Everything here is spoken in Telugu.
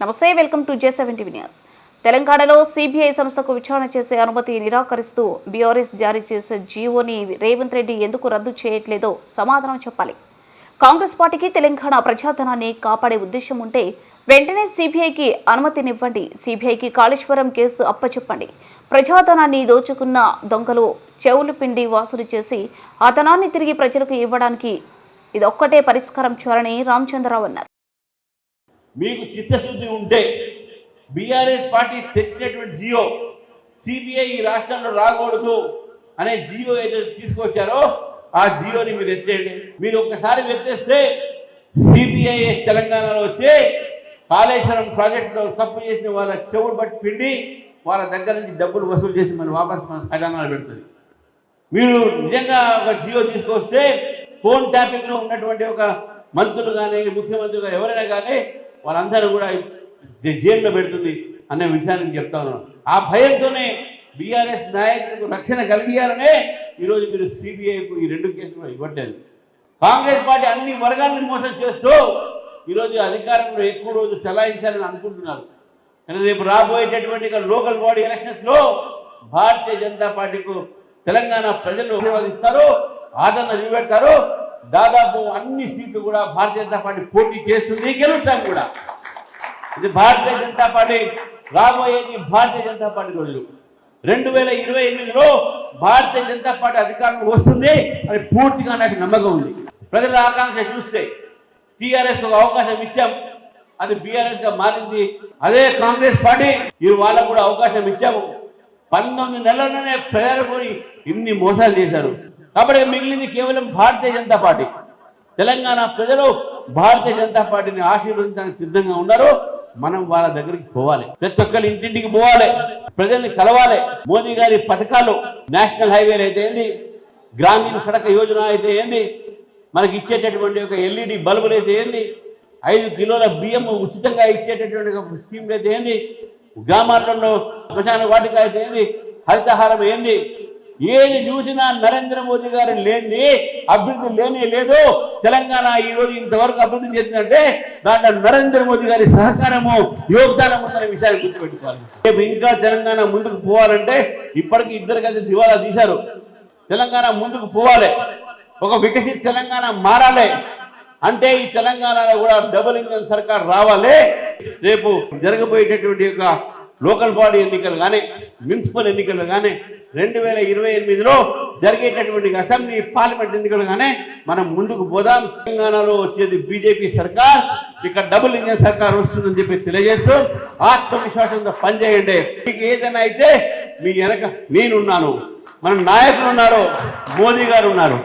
నమస్తే welcome to J seven TV news. తెలంగాణలో సిబిఐ సంస్థకు విచారణ చేసే అనుమతి నిరాకరిస్తూ బీఆర్ఎస్ జారీ చేసే జీవోని రేవంత్ రెడ్డి ఎందుకు రద్దు చేయట్లేదో సమాధానం చెప్పాలి. కాంగ్రెస్ పార్టీకి తెలంగాణ ప్రజాధనాన్ని కాపాడే ఉద్దేశం ఉంటే వెంటనే సిబిఐకి అనుమతినివ్వండి. సిబిఐకి కాళేశ్వరం కేసు అప్పచెప్పండి. ప్రజాధనాన్ని దోచుకున్న దొంగలు చెవులు పిండి వాసులు చేసి ఆ ధనాన్ని తిరిగి ప్రజలకు ఇవ్వడానికి ఇదొక్కటే పరిష్కారం చూడాలని రామచంద్రరావు అన్నారు. మీకు చిత్తశుద్ధి ఉంటే బీఆర్ఎస్ పార్టీ తెచ్చినటువంటి జియో సిబిఐ ఈ రాష్ట్రంలో రాకూడదు అనే జియో ఏదైతే తీసుకొచ్చారో ఆ జియోని మీరు ఎత్తేయండి. మీరు ఒక్కసారి ఎత్తేస్తే సిబిఐ తెలంగాణలో వచ్చి కాళేశ్వరం ప్రాజెక్టులో తప్పు చేసిన వాళ్ళ చెవుడు బట్టి పిండి వాళ్ళ దగ్గర నుంచి డబ్బులు వసూలు చేసి మన వాపస్ మన ఖజానాలో పెడుతుంది. మీరు నిజంగా ఒక జియో తీసుకొస్తే ఫోన్ ట్యాపింగ్లో ఉన్నటువంటి ఒక మంత్రులు కానీ ముఖ్యమంత్రి కానీ ఎవరైనా కానీ వాళ్ళందరూ కూడా జైల్లో పెడుతుంది అనే విషయాన్ని చెప్తా ఉన్నాను. ఆ భయంతోనే బీఆర్ఎస్ నాయకులకు రక్షణ కలిగించాలనే ఈరోజు మీరు సిబిఐకు ఈ రెండు కేసులు ఇవ్వట్లేదు. కాంగ్రెస్ పార్టీ అన్ని వర్గాలను మోసం చేస్తూ ఈరోజు అధికారంలో ఎక్కువ రోజు చలాయించాలని అనుకుంటున్నారు. కానీ రేపు రాబోయేటటువంటి లోకల్ బాడీ ఎలక్షన్స్లో భారతీయ జనతా పార్టీకు తెలంగాణ ప్రజలు ఆశీర్వాదిస్తారు ఆదరణ నిలబెడతారు దాదాపు అన్ని సీట్లు కూడా భారతీయ జనతా పార్టీ పోటీ చేస్తుంది గెలుస్తాం కూడా. ఇది భారతీయ జనతా పార్టీ రాబోయేది భారతీయ జనతా పార్టీ రోజులు. రెండు వేల ఇరవై ఎనిమిదిలో భారతీయ జనతా పార్టీ అధికారంలో వస్తుంది అని పూర్తిగా నాకు నమ్మకం ఉంది. ప్రజల ఆకాంక్ష చూస్తే టీఆర్ఎస్ ఒక అవకాశం ఇచ్చాం అది బీఆర్ఎస్గా మారింది. అదే కాంగ్రెస్ పార్టీ ఈ వాళ్ళకు కూడా అవకాశం ఇచ్చాము. పంతొమ్మిది నెలల్లోనే ప్రజలకు ఇన్ని మోసాలు చేశారు. కాబట్టి మిగిలింది కేవలం భారతీయ జనతా పార్టీ. తెలంగాణ ప్రజలు భారతీయ జనతా పార్టీని ఆశీర్వదించడానికి సిద్ధంగా ఉన్నారు. మనం వాళ్ళ దగ్గరికి పోవాలి. ప్రతి ఒక్కరి ఇంటింటికి పోవాలి. ప్రజల్ని కలవాలి. మోదీ గారి పథకాలు నేషనల్ హైవేలు అయితే ఏంది? గ్రామీణ సడక యోజన అయితే ఏంది? మనకి ఇచ్చేటటువంటి ఒక ఎల్ఈడి బల్బులు అయితే ఏంది? ఐదు కిలోల బియ్యం ఉచితంగా ఇచ్చేటటువంటి ఒక స్కీమ్లు అయితే ఏంది? గ్రామాలలో శ్మశాన వాటిక అయితే ఏంది? హరితహారం ఏంది? ఏది చూసినా నరేంద్ర మోదీ గారు లేని అభివృద్ధి లేని లేదు. తెలంగాణ ఈ రోజు ఇంతవరకు అభివృద్ధి చేసిందంటే దాంట్లో నరేంద్ర మోదీ గారి సహకారము యోగదానం ఉందనే విషయాన్ని గుర్తుపెట్టుకోవాలి. రేపు ఇంకా తెలంగాణ ముందుకు పోవాలంటే ఇప్పటికి ఇద్దరు కలిసి దివాలా తీశారు. తెలంగాణ ముందుకు పోవాలి. ఒక వికసిత తెలంగాణ మారాలి. అంటే ఈ తెలంగాణలో కూడా డబుల్ ఇంజన్ సర్కార్ రావాలి. రేపు జరగబోయేటటువంటి యొక్క లోకల్ బాడీ ఎన్నికలు కానీ మున్సిపల్ ఎన్నికలు కానీ రెండు వేల ఇరవై ఎనిమిదిలో జరిగేటటువంటి అసెంబ్లీ పార్లమెంట్ ఎన్నికలు కానీ మనం ముందుకు పోదాం. తెలంగాణలో వచ్చేది బీజేపీ సర్కార్ ఇక్కడ డబుల్ ఇంజన్ సర్కార్ వస్తుందని చెప్పి తెలియజేస్తూ ఆత్మవిశ్వాసంతో పనిచేయండి. మీకు ఏదైనా అయితే మీ వెనక నేనున్నాను. మన నాయకులు ఉన్నారు మోదీ గారు ఉన్నారు.